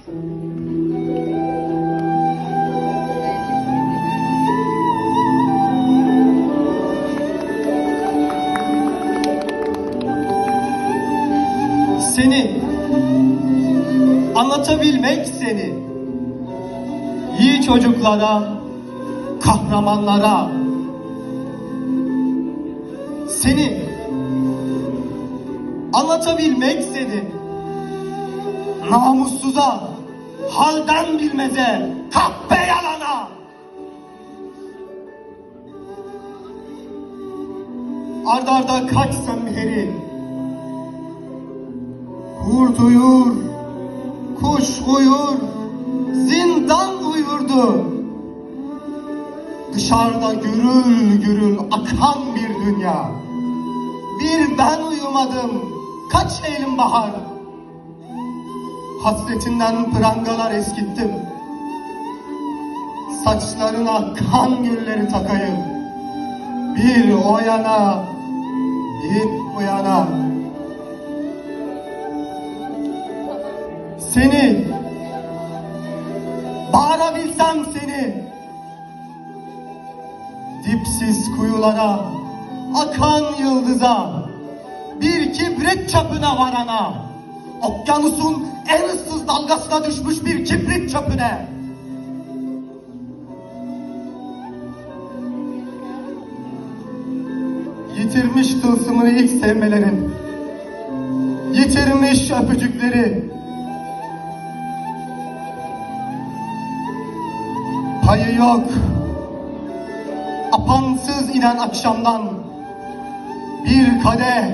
Seni. Anlatabilmek seni. İyi çocuklara, kahramanlara. Seni. Anlatabilmek seni namussuza, halden bilmeze, kahpe yalana ardarda arda kaç semheri Kurt uyur, kuş uyur, zindan uyurdu. Dışarıda gürül gürül akan bir dünya. Bir ben uyumadım, kaç elim bahar. Hasretinden prangalar eskittim. Saçlarına kan gülleri takayım. Bir o yana, bir bu yana. Seni bağırabilsem seni dipsiz kuyulara akan yıldıza bir kibrit çöpüne varana okyanusun en ıssız dalgasına düşmüş bir kibrit çöpüne. Yitirmiş tılsımını ilk sevmelerin. Yitirmiş öpücükleri. Payı yok. Apansız inen akşamdan. Bir kadeh,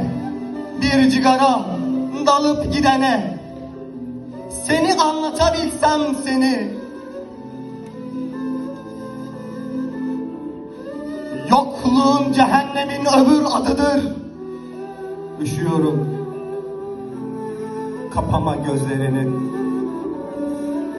bir cigara dalıp gidene seni anlatabilsem seni. Yokluğun cehennemin öbür adıdır. Üşüyorum. Kapama gözlerini